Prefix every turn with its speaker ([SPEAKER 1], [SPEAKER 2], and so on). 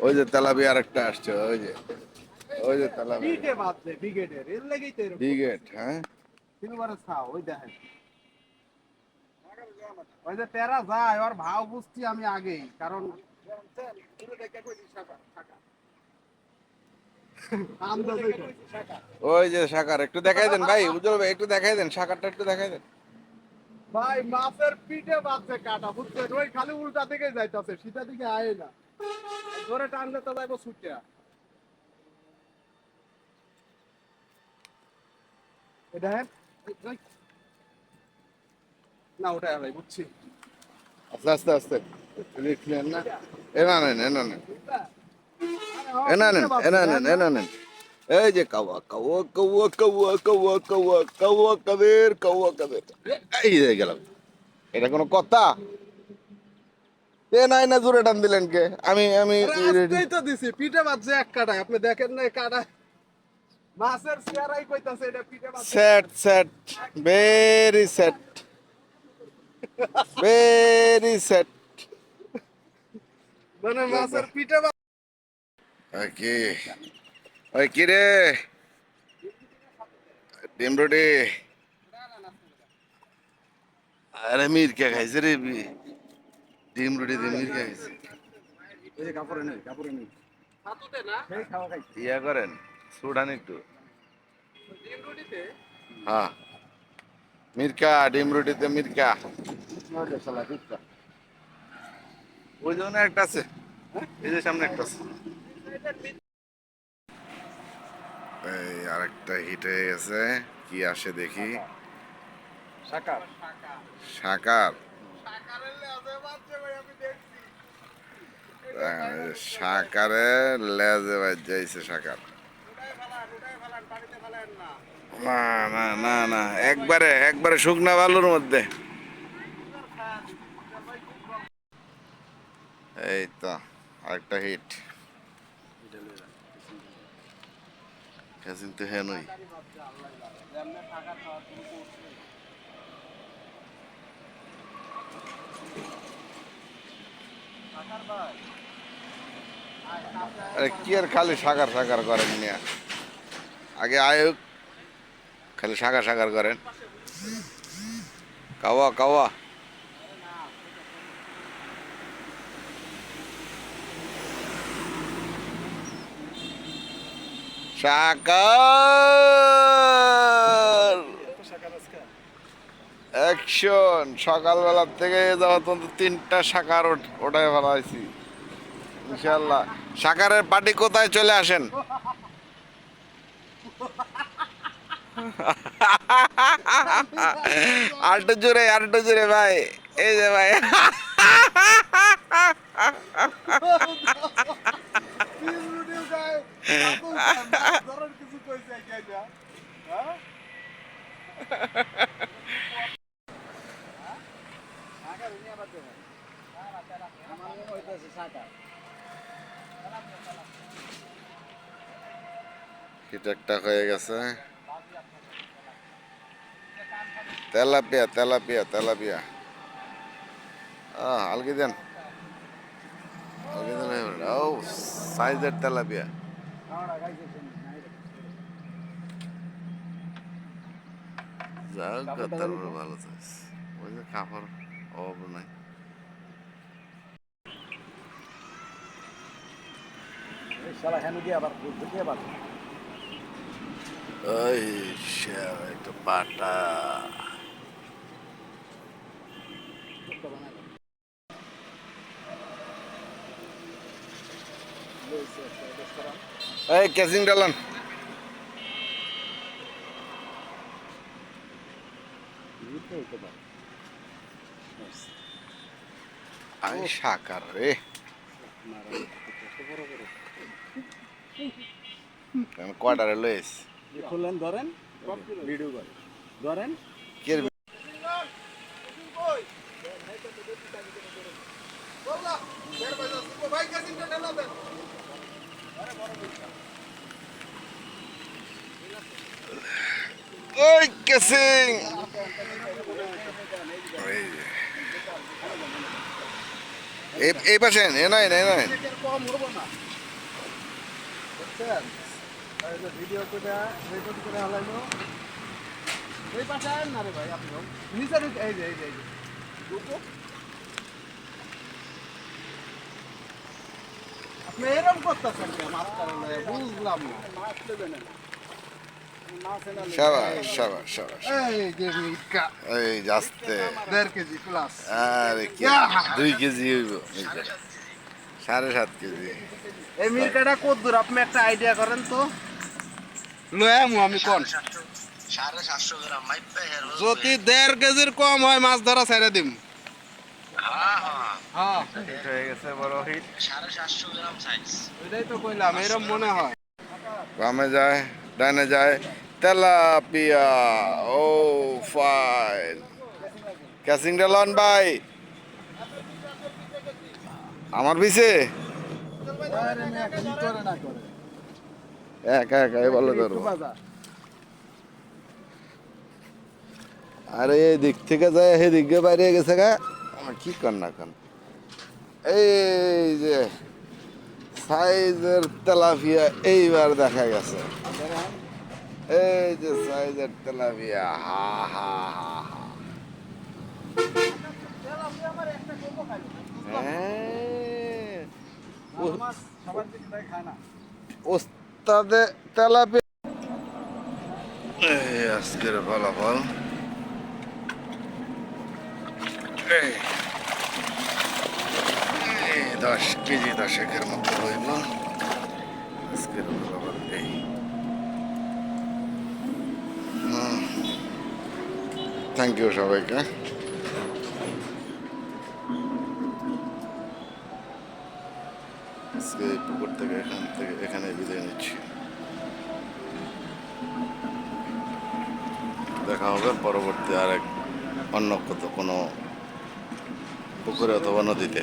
[SPEAKER 1] ওই যে তেলাবি আর একটা আসছে ওই যে ওই যে তেলাবি।
[SPEAKER 2] ব্রিগেডের এর লেগেই তো
[SPEAKER 1] ব্রিগেড হ্যাঁ?
[SPEAKER 2] তিনবারে ছাও ওই দেখেন। ওই যে তেরা যায় ওর ভাও বুঝছি আমি আগেই কারণ
[SPEAKER 1] ওই যে সাকার একটু দেখাই দেন ভাই উজ্জ্বল ভাই একটু দেখাই দেন সাকারটা একটু দেখাই দেন।
[SPEAKER 2] ভাই মাছের পিঠে কাটা ওই খালি উল্টা দিকে যাইতাছে সিধা দিকে আয় না। ধরে টানলে তো যাইবো ছুটিয়া। এটা হ্যাঁ না ওটাই ভাই বুঝছি।
[SPEAKER 1] আস্তে আস্তে আস্তে। না? এনা নেন এনা নেন। এনা নেন এনা নেন এনা নেন। এই যে কাওয়া কাওয়া কাওয়া কাওয়া কাওয়া কাওয়া কাওয়া কাদের কাওয়া কাদের এই যে গেলাম এটা কোনো কথা এ নাই না জোরে টান দিলেন কে আমি আমি
[SPEAKER 2] রাস্তাই তো দিছি পিঠে বাজছে এক কাটায় আপনি দেখেন না কাটা মাছের চেয়ারাই কইতাছে এটা পিঠে বাজছে
[SPEAKER 1] set set very set very set
[SPEAKER 2] মানে মাছের পিঠে বাজ-
[SPEAKER 1] কি ওই কি রে? ডিম রুটি। আরে মিরকা খাইছে রে বি- ডিম রুটি দিয়ে মিরকা খাইছে।
[SPEAKER 2] এই কাপড়ে নেই কাপড়ে নেই হাতুতে না? সেই খাওয়া খাই
[SPEAKER 1] ইয়া করেন সুডান একটু।
[SPEAKER 2] ডিম রুটিতে?
[SPEAKER 1] হ্যাঁ। মিরকা ডিম রুটিতে মিরকা। ওই জন্য একটা আছে। এই যে সামনে একটা আছে। এই আরেকটা হিট হয়ে গেছে। কি আসে দেখি।
[SPEAKER 2] সাকার।
[SPEAKER 1] সাকার।
[SPEAKER 2] লেজে
[SPEAKER 1] সাকারে লেজে সাকার
[SPEAKER 2] পানিতে ফেলেন না
[SPEAKER 1] না না না না একবারে একবারে শুকনা বালুর মধ্যে। এই তো আরেকটা হিট কিন্তু হ্যাঁ নই
[SPEAKER 2] যেমনে সাকার খাওয়া শুরু করছে সাকার ভাই আয় কাছে আয়।
[SPEAKER 1] আরে কি আর খালি সাকার সাকার করেন মিয়া? আগে আয়ুক খালি সাকার সাগার করেন। কাওয়া কাওয়া। সাকার। অ্যাকশন সকালবেলা থেকে যাওয়া তো তিনটা সাকার ওঠায় ফেলাইছি ইনশাল্লাহ সাকারের পার্টি কোথায় চলে আসেন? আরেকটু জোরে আরেকটু জোরে ভাই। এই যে ভাই
[SPEAKER 2] ডিম রুটিও খায়, ভাতও খায়, মাছ ধরার কিছু কইছে কি এটা? হ্যাঁ? সাকার নিয়ে আবার দেবেন। আমার মনে হইতেছে সাকার।
[SPEAKER 1] এটা একটা হয়ে গেছে। Tilapia tilapia tilapia. আহ আলগি দেন। সাইজের তেলাপিয়া। যাক
[SPEAKER 2] কাপড়টা
[SPEAKER 1] তার
[SPEAKER 2] জানি তো?
[SPEAKER 1] ভালো চাইছ। ওই যে কাপড়। অভাব নাই ওই একটা পাটা। এই ক্যাচিং ডালান
[SPEAKER 2] পারে।
[SPEAKER 1] আমি সাকার রে। আমি কয়টারে লইস
[SPEAKER 2] খুললেন ধরেন? ভিডিও করে ধরেন?
[SPEAKER 1] কে ওই ক্যাচিং এই যে। এই পাশে এ নয় এ নয়
[SPEAKER 2] এর কম হব না বুঝছেন এই যে ভিডিও করে রেকর্ড করে হালাইলো এই পাশে আয়েন না রে ভাই আপনিও নিচে এই যে এই যে এই যে আপনি এরকম করতেছেন বুঝলাম না না।
[SPEAKER 1] সাবাস সাবাস সাবাস।
[SPEAKER 2] এই যে মিটকা
[SPEAKER 1] এই যাচ্ছে
[SPEAKER 2] দেড় কেজি প্লাস
[SPEAKER 1] আরে কি? দুই কেজি হইব সাড়ে সাত কেজি।
[SPEAKER 2] এই মিটকাটা কত দূর? আপনি একটা আইডিয়া করেন তো। লয়ামু আমি কোন?
[SPEAKER 3] সাড়ে সাতশো গ্রাম মাইপে হের
[SPEAKER 2] যদি দেড় কেজির কম হয় মাছ ধরা ছেড়ে দিম।
[SPEAKER 3] হ্যাঁ হ্যাঁ।
[SPEAKER 2] হ্যাঁ
[SPEAKER 1] হয়ে গেছে বড় হিট
[SPEAKER 3] সাড়ে সাতশো গ্রাম সাইজ
[SPEAKER 2] ওইটাই তো কইলাম এরকম মনে হয়।
[SPEAKER 1] বামে যায়। ডানে যায়। তেলাপিয়া, ও ফাইন। ক্যাসিং লন ভাই। আমার পিছে? একা একা বলে ধরবো। আরে, এই দিক থেকে যায় হে দিক দিয়ে বাইরে গেছে গা। কি কর না কন এই যে সাইজের তেলাপিয়া এইবার দেখা গেছে। এই যে সাইজের তেলাপিয়া, হা হা হা হা। হ্যাঁ। ওস্তাদে তেলাপিয়া। এই আজকের ফলাফল। এই। দশ কেজি দশেকের মতো হইল আজকের ফলাফল এই থ্যাংক ইউ সবাইকে। আজকে পুকুর থেকে এখান থেকে এখানে বিদায় নিচ্ছি। দেখা হবে পরবর্তী আরেক অন্য কত কোনো পুকুরে অথবা নদীতে।